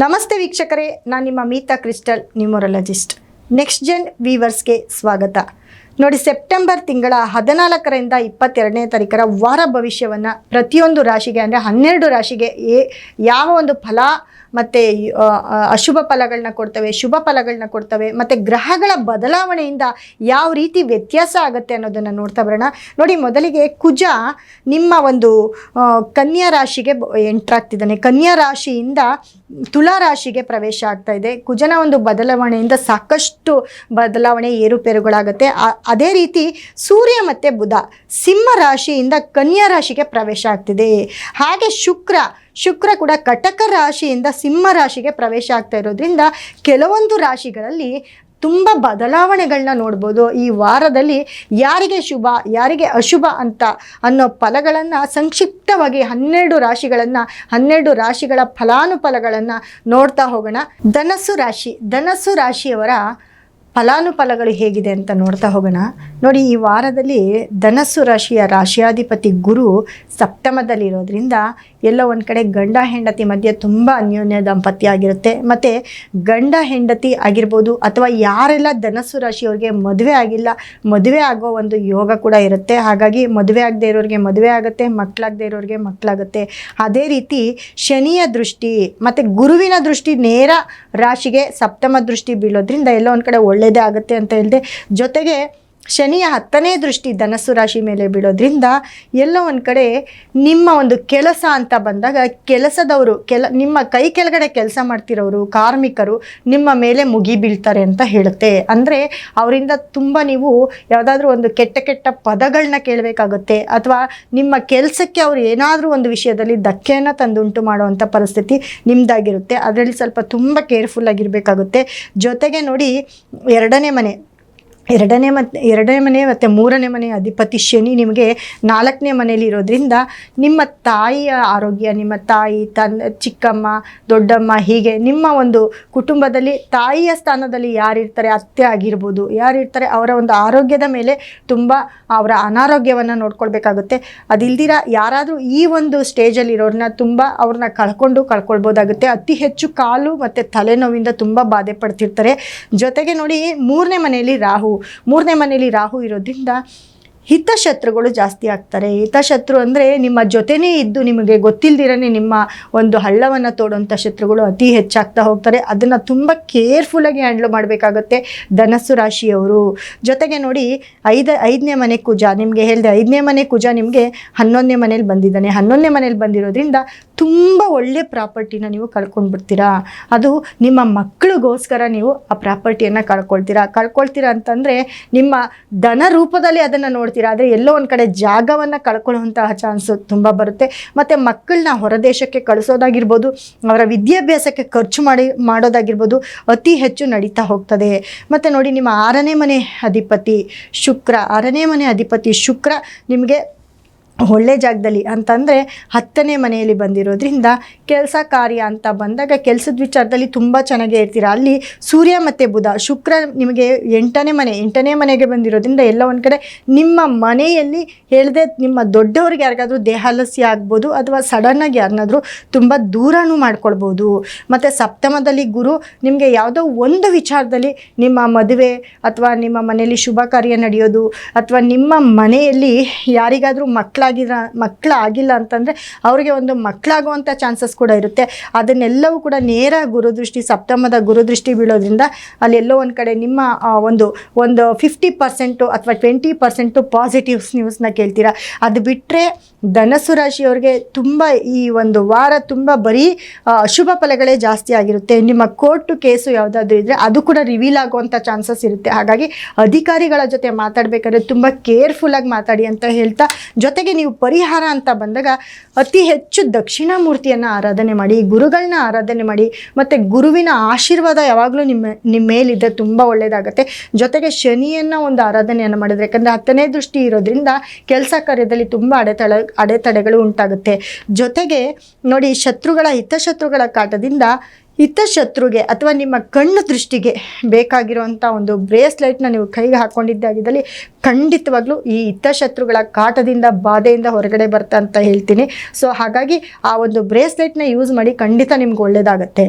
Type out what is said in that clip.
ನಮಸ್ತೆ ವೀಕ್ಷಕರೇ, ನಾನು ನಿಮ್ಮ Meeta crystal numerologist next gen ವೀವರ್ಸ್ಗೆ ಸ್ವಾಗತ. ನೋಡಿ ಸೆಪ್ಟೆಂಬರ್ ತಿಂಗಳ ಹದಿನಾಲ್ಕರಿಂದ ಇಪ್ಪತ್ತೆರಡನೇ ತಾರೀಕರ ವಾರ ಭವಿಷ್ಯವನ್ನು ಪ್ರತಿಯೊಂದು ರಾಶಿಗೆ, ಅಂದರೆ ಹನ್ನೆರಡು ರಾಶಿಗೆ ಯಾವ ಒಂದು ಫಲ ಮತ್ತು ಅಶುಭ ಫಲಗಳನ್ನ ಕೊಡ್ತವೆ, ಶುಭ ಫಲಗಳನ್ನ ಕೊಡ್ತವೆ, ಮತ್ತು ಗ್ರಹಗಳ ಬದಲಾವಣೆಯಿಂದ ಯಾವ ರೀತಿ ವ್ಯತ್ಯಾಸ ಆಗುತ್ತೆ ಅನ್ನೋದನ್ನು ನೋಡ್ತಾ ಬರೋಣ. ನೋಡಿ, ಮೊದಲಿಗೆ ಕುಜ ನಿಮ್ಮ ಒಂದು ಕನ್ಯಾ ರಾಶಿಗೆ ಎಂಟ್ರ್ ಆಗ್ತಿದ್ದಾನೆ ಕನ್ಯಾ ರಾಶಿಯಿಂದ ತುಲಾ ರಾಶಿಗೆ ಪ್ರವೇಶ ಆಗ್ತಾ ಇದೆ. ಕುಜನ ಒಂದು ಬದಲಾವಣೆಯಿಂದ ಸಾಕಷ್ಟು ಬದಲಾವಣೆ ಏರುಪೇರುಗಳಾಗುತ್ತೆ. ಅದೇ ರೀತಿ ಸೂರ್ಯ ಮತ್ತು ಬುಧ, ಸಿಂಹ ರಾಶಿಯಿಂದ ಕನ್ಯಾ ರಾಶಿಗೆ ಪ್ರವೇಶ ಆಗ್ತಿದೆ. ಹಾಗೆ ಶುಕ್ರ ಶುಕ್ರ ಕೂಡ ಕಟಕ ರಾಶಿಯಿಂದ ಸಿಂಹ ರಾಶಿಗೆ ಪ್ರವೇಶ ಆಗ್ತಾ ಇರೋದ್ರಿಂದ ಕೆಲವೊಂದು ರಾಶಿಗಳಲ್ಲಿ ತುಂಬ ಬದಲಾವಣೆಗಳನ್ನ ನೋಡ್ಬೋದು. ಈ ವಾರದಲ್ಲಿ ಯಾರಿಗೆ ಶುಭ, ಯಾರಿಗೆ ಅಶುಭ ಅಂತ ಅನ್ನೋ ಫಲಗಳನ್ನು ಸಂಕ್ಷಿಪ್ತವಾಗಿ ಹನ್ನೆರಡು ರಾಶಿಗಳನ್ನು, ಹನ್ನೆರಡು ರಾಶಿಗಳ ಫಲಾನುಫಲಗಳನ್ನು ನೋಡ್ತಾ ಹೋಗೋಣ. ಧನಸ್ಸು ರಾಶಿ, ಧನಸ್ಸು ರಾಶಿಯವರ ಫಲಾನುಫಲಗಳು ಹೇಗಿದೆ ಅಂತ ನೋಡ್ತಾ ಹೋಗೋಣ. ನೋಡಿ, ಈ ವಾರದಲ್ಲಿ ಧನಸ್ಸು ರಾಶಿಯ ರಾಶಿಯಾಧಿಪತಿ ಗುರು ಸಪ್ತಮದಲ್ಲಿರೋದ್ರಿಂದ ಎಲ್ಲ ಒಂದು ಕಡೆ ಗಂಡ ಹೆಂಡತಿ ಮಧ್ಯೆ ತುಂಬ ಅನ್ಯೋನ್ಯ ದಾಂಪತ್ಯ ಆಗಿರುತ್ತೆ. ಮತ್ತು ಗಂಡ ಹೆಂಡತಿ ಆಗಿರ್ಬೋದು ಅಥವಾ ಯಾರೆಲ್ಲ ಧನಸ್ಸು ರಾಶಿಯವ್ರಿಗೆ ಮದುವೆ ಆಗಿಲ್ಲ, ಮದುವೆ ಆಗೋ ಒಂದು ಯೋಗ ಕೂಡ ಇರುತ್ತೆ. ಹಾಗಾಗಿ ಮದುವೆ ಆಗದೆ ಇರೋರಿಗೆ ಮದುವೆ ಆಗುತ್ತೆ ಮಕ್ಕಳಾಗದೇ ಇರೋರಿಗೆ ಮಕ್ಕಳಾಗುತ್ತೆ ಅದೇ ರೀತಿ ಶನಿಯ ದೃಷ್ಟಿ ಮತ್ತು ಗುರುವಿನ ದೃಷ್ಟಿ ನೇರ ರಾಶಿಗೆ ಸಪ್ತಮ ದೃಷ್ಟಿ ಬೀಳೋದ್ರಿಂದ ಎಲ್ಲೋ ಒಂದು ಕಡೆ ಒಳ್ಳೆಯದೇ ಆಗುತ್ತೆ ಅಂತ ಹೇಳಿದೆ ಜೊತೆಗೆ ಶನಿಯ ಹತ್ತನೇ ದೃಷ್ಟಿ ಧನಸ್ಸು ರಾಶಿ ಮೇಲೆ ಬೀಳೋದ್ರಿಂದ ಎಲ್ಲೋ ಒಂದು ಕಡೆ ನಿಮ್ಮ ಒಂದು ಕೆಲಸ ಅಂತ ಬಂದಾಗ ಕೆಲಸದವರು ಕೆಲ, ನಿಮ್ಮ ಕೈ ಕೆಳಗಡೆ ಕೆಲಸ ಮಾಡ್ತಿರೋರು, ಕಾರ್ಮಿಕರು ನಿಮ್ಮ ಮೇಲೆ ಮುಗಿ ಬೀಳ್ತಾರೆ ಅಂತ ಹೇಳುತ್ತೆ. ಅಂದರೆ ಅವರಿಂದ ತುಂಬ ನೀವು ಯಾವುದಾದ್ರೂ ಒಂದು ಕೆಟ್ಟ ಕೆಟ್ಟ ಪದಗಳನ್ನ ಕೇಳಬೇಕಾಗುತ್ತೆ. ಅಥವಾ ನಿಮ್ಮ ಕೆಲಸಕ್ಕೆ ಅವರು ಏನಾದರೂ ಒಂದು ವಿಷಯದಲ್ಲಿ ಧಕ್ಕೆಯನ್ನು ತಂದುಂಟು ಮಾಡುವಂಥ ಪರಿಸ್ಥಿತಿ ನಿಮ್ಮದಾಗಿರುತ್ತೆ ಅದರಲ್ಲಿ ಸ್ವಲ್ಪ ತುಂಬ ಕೇರ್ಫುಲ್ ಆಗಿರಬೇಕಾಗುತ್ತೆ. ಜೊತೆಗೆ ನೋಡಿ, ಎರಡನೇ ಮನೆ. ಎರಡನೇ ಮತ್ತು ಎರಡನೇ ಮನೆ ಮತ್ತು ಮೂರನೇ ಮನೆ ಅಧಿಪತಿ ಶನಿ ನಿಮಗೆ ನಾಲ್ಕನೇ ಮನೆಯಲ್ಲಿ ಇರೋದ್ರಿಂದ ನಿಮ್ಮ ತಾಯಿಯ ಆರೋಗ್ಯ, ನಿಮ್ಮ ತಾಯಿ ತನ್ನ ಚಿಕ್ಕಮ್ಮ, ದೊಡ್ಡಮ್ಮ ಹೀಗೆ ನಿಮ್ಮ ಒಂದು ಕುಟುಂಬದಲ್ಲಿ ತಾಯಿಯ ಸ್ಥಾನದಲ್ಲಿ ಯಾರಿರ್ತಾರೆ ಅತ್ತೆ ಆಗಿರ್ಬೋದು ಯಾರಿರ್ತಾರೆ ಅವರ ಒಂದು ಆರೋಗ್ಯದ ಮೇಲೆ ತುಂಬ ಅವರ ಅನಾರೋಗ್ಯವನ್ನು ನೋಡ್ಕೊಳ್ಬೇಕಾಗುತ್ತೆ. ಅದಿಲ್ದಿರ ಯಾರಾದರೂ ಈ ಒಂದು ಸ್ಟೇಜಲ್ಲಿ ಇರೋರನ್ನ ತುಂಬ ಅವ್ರನ್ನ ಕಳ್ಕೊಂಡು ಕಳ್ಕೊಳ್ಬೋದಾಗುತ್ತೆ. ಅತಿ ಹೆಚ್ಚು ಕಾಲು ಮತ್ತು ತಲೆನೋವಿಂದ ತುಂಬ ಬಾಧೆ ಪಡ್ತಿರ್ತಾರೆ ಜೊತೆಗೆ ನೋಡಿ ಮೂರನೇ ಮನೆಯಲ್ಲಿ ರಾಹು. ಮೂರನೇ ಮನೆಯಲ್ಲಿ ರಾಹು ಇರೋದ್ರಿಂದ ಹಿತಶತ್ರುಗಳು ಜಾಸ್ತಿ ಆಗ್ತಾರೆ. ಹಿತಶತ್ರು ಅಂದರೆ ನಿಮ್ಮ ಜೊತೆನೇ ಇದ್ದು ನಿಮಗೆ ಗೊತ್ತಿಲ್ಲದಿರೇ ನಿಮ್ಮ ಒಂದು ಹಳ್ಳವನ್ನು ತೋಡುವಂಥ ಶತ್ರುಗಳು ಅತಿ ಹೆಚ್ಚಾಗ್ತಾ ಹೋಗ್ತಾರೆ. ಅದನ್ನು ತುಂಬ ಕೇರ್ಫುಲ್ಲಾಗಿ ಹ್ಯಾಂಡ್ಲ್ ಮಾಡಬೇಕಾಗುತ್ತೆ ಧನಸ್ಸು ರಾಶಿಯವರು. ಜೊತೆಗೆ ನೋಡಿ, ಐದು, ಐದನೇ ಮನೆ ಕುಜ, ನಿಮಗೆ ಹೇಳಿದೆ ಐದನೇ ಮನೆ ಕುಜ ನಿಮಗೆ ಹನ್ನೊಂದನೇ ಮನೇಲಿ ಬಂದಿದ್ದಾನೆ. ಹನ್ನೊಂದನೇ ಮನೇಲಿ ಬಂದಿರೋದ್ರಿಂದ ತುಂಬ ಒಳ್ಳೆಯ ಪ್ರಾಪರ್ಟಿನ ನೀವು ಕಳ್ಕೊಂಡ್ಬಿಡ್ತೀರಾ? ಅದು ನಿಮ್ಮ ಮಕ್ಕಳಿಗೋಸ್ಕರ ನೀವು ಆ ಪ್ರಾಪರ್ಟಿಯನ್ನು ಕಳ್ಕೊಳ್ತೀರಾ? ಕಳ್ಕೊಳ್ತೀರಾ ಅಂತಂದರೆ ನಿಮ್ಮ ಧನ ರೂಪದಲ್ಲಿ ಅದನ್ನು ನೋಡ್ತೀರಾ? ಆದರೆ ಎಲ್ಲೋ ಒಂದು ಕಡೆ ಜಾಗವನ್ನು ಕಳ್ಕೊಳ್ಳುವಂತಹ ಚಾನ್ಸು ತುಂಬ ಬರುತ್ತೆ. ಮತ್ತು ಮಕ್ಕಳನ್ನ ಹೊರದೇಶಕ್ಕೆ ಕಳಿಸೋದಾಗಿರ್ಬೋದು, ಅವರ ವಿದ್ಯಾಭ್ಯಾಸಕ್ಕೆ ಖರ್ಚು ಮಾಡಿ, ಮಾಡೋದಾಗಿರ್ಬೋದು ಅತಿ ಹೆಚ್ಚು ನಡೀತಾ ಹೋಗ್ತದೆ. ಮತ್ತು ನೋಡಿ, ನಿಮ್ಮ ಆರನೇ ಮನೆ ಅಧಿಪತಿ ಶುಕ್ರ, ಆರನೇ ಮನೆ ಅಧಿಪತಿ ಶುಕ್ರ ನಿಮಗೆ ಒಳ್ಳೆ ಜಾಗದಲ್ಲಿ ಅಂತಂದರೆ ಹತ್ತನೇ ಮನೆಯಲ್ಲಿ ಬಂದಿರೋದ್ರಿಂದ ಕೆಲಸ ಕಾರ್ಯ ಅಂತ ಬಂದಾಗ ಕೆಲಸದ ವಿಚಾರದಲ್ಲಿ ತುಂಬ ಚೆನ್ನಾಗೇ ಇರ್ತೀರ. ಅಲ್ಲಿ ಸೂರ್ಯ ಮತ್ತು ಬುಧ, ಶುಕ್ರ ನಿಮಗೆ ಎಂಟನೇ ಮನೆ, ಎಂಟನೇ ಮನೆಗೆ ಬಂದಿರೋದ್ರಿಂದ ಎಲ್ಲ ಒಂದು ಕಡೆ ನಿಮ್ಮ ಮನೆಯಲ್ಲಿ ಹೇಳದೆ ನಿಮ್ಮ ದೊಡ್ಡವ್ರಿಗೆ ಯಾರಿಗಾದರೂ ದೇಹಾಲಸ್ಯ ಆಗ್ಬೋದು ಅಥವಾ ಸಡನ್ನಾಗಿ ಯಾರನ್ನಾದರೂ ತುಂಬ ದೂರನೂ ಮಾಡ್ಕೊಳ್ಬೋದು. ಮತ್ತು ಸಪ್ತಮದಲ್ಲಿ ಗುರು ನಿಮಗೆ ಯಾವುದೋ ಒಂದು ವಿಚಾರದಲ್ಲಿ ನಿಮ್ಮ ಮದುವೆ ಅಥವಾ ನಿಮ್ಮ ಮನೆಯಲ್ಲಿ ಶುಭ ಕಾರ್ಯ ನಡೆಯೋದು ಅಥವಾ ನಿಮ್ಮ ಮನೆಯಲ್ಲಿ ಯಾರಿಗಾದರೂ ಮಕ್ಕಳಾಗಿರ, ಮಕ್ಕಳಾಗಿಲ್ಲ ಅಂತಂದರೆ ಅವರಿಗೆ ಒಂದು ಮಕ್ಕಳಾಗುವಂಥ ಚಾನ್ಸಸ್ ಕೂಡ ಇರುತ್ತೆ. ಅದನ್ನೆಲ್ಲವೂ ಕೂಡ ನೇರ ಗುರುದೃಷ್ಟಿ, ಸಪ್ತಮದ ಗುರುದೃಷ್ಟಿ ಬೀಳೋದ್ರಿಂದ ಅಲ್ಲೆಲ್ಲೋ ಒಂದು ಕಡೆ ನಿಮ್ಮ ಒಂದು ಒಂದು ಫಿಫ್ಟಿ ಪರ್ಸೆಂಟು ಅಥವಾ ಟ್ವೆಂಟಿ ಪರ್ಸೆಂಟು ಪಾಸಿಟಿವ್ಸ್ ನ್ಯೂಸ್ನ ಕೇಳ್ತೀರಾ? ಅದು ಬಿಟ್ಟರೆ ಧನಸ್ಸು ರಾಶಿಯವ್ರಿಗೆ ತುಂಬ ಈ ಒಂದು ವಾರ ತುಂಬ ಬರೀ ಅಶುಭ ಫಲಗಳೇ ಜಾಸ್ತಿ ಆಗಿರುತ್ತೆ. ನಿಮ್ಮ ಕೋರ್ಟು ಕೇಸು ಯಾವುದಾದ್ರೂ ಇದ್ದರೆ ಅದು ಕೂಡ ರಿವೀಲ್ ಆಗುವಂಥ ಚಾನ್ಸಸ್ ಇರುತ್ತೆ. ಹಾಗಾಗಿ ಅಧಿಕಾರಿಗಳ ಜೊತೆ ಮಾತಾಡಬೇಕಾದ್ರೆ ತುಂಬ ಕೇರ್ಫುಲ್ಲಾಗಿ ಮಾತಾಡಿ ಅಂತ ಹೇಳ್ತಾ, ಜೊತೆಗೆ ನೀವು ಪರಿಹಾರ ಅಂತ ಬಂದಾಗ ಅತಿ ಹೆಚ್ಚು ದಕ್ಷಿಣಾಮೂರ್ತಿಯನ್ನು ಆರಾಧನೆ ಮಾಡಿ, ಗುರುಗಳನ್ನ ಆರಾಧನೆ ಮಾಡಿ, ಮತ್ತು ಗುರುವಿನ ಆಶೀರ್ವಾದ ಯಾವಾಗಲೂ ನಿಮ್ಮ ನಿಮ್ಮ ಮೇಲಿದ್ದರೆ ತುಂಬ ಒಳ್ಳೆಯದಾಗುತ್ತೆ ಜೊತೆಗೆ ಶನಿಯನ್ನು ಒಂದು ಆರಾಧನೆಯನ್ನು ಮಾಡಿದ್ರೆ, ಯಾಕಂದರೆ ಹತ್ತನೇ ದೃಷ್ಟಿ ಇರೋದ್ರಿಂದ ಕೆಲಸ ಕಾರ್ಯದಲ್ಲಿ ತುಂಬ ಅಡೆತಡೆ ಅಡೆತಡೆಗಳು ಉಂಟಾಗುತ್ತೆ. ಜೊತೆಗೆ ನೋಡಿ, ಶತ್ರುಗಳ ಹಿತಶತ್ರುಗಳ ಕಾಟದಿಂದ ಹಿತಶತ್ರುಗೆ ಅಥವಾ ನಿಮ್ಮ ಕಣ್ಣು ದೃಷ್ಟಿಗೆ ಬೇಕಾಗಿರುವಂಥ ಒಂದು ಬ್ರೇಸ್ಲೈಟ್ನ ನೀವು ಕೈಗೆ ಹಾಕ್ಕೊಂಡಿದ್ದಾಗಿದ್ದಲ್ಲಿ ಖಂಡಿತವಾಗ್ಲೂ ಈ ಇತ್ತ ಶತ್ರುಗಳ ಕಾಟದಿಂದ, ಬಾಧೆಯಿಂದ ಹೊರಗಡೆ ಬರ್ತಾ ಅಂತ ಹೇಳ್ತೀನಿ. ಸೊ ಹಾಗಾಗಿ ಆ ಒಂದು ಬ್ರೇಸ್ಲೈಟ್ನ ಯೂಸ್ ಮಾಡಿ ಖಂಡಿತ ನಿಮ್ಗೆ ಒಳ್ಳೆಯದಾಗತ್ತೆ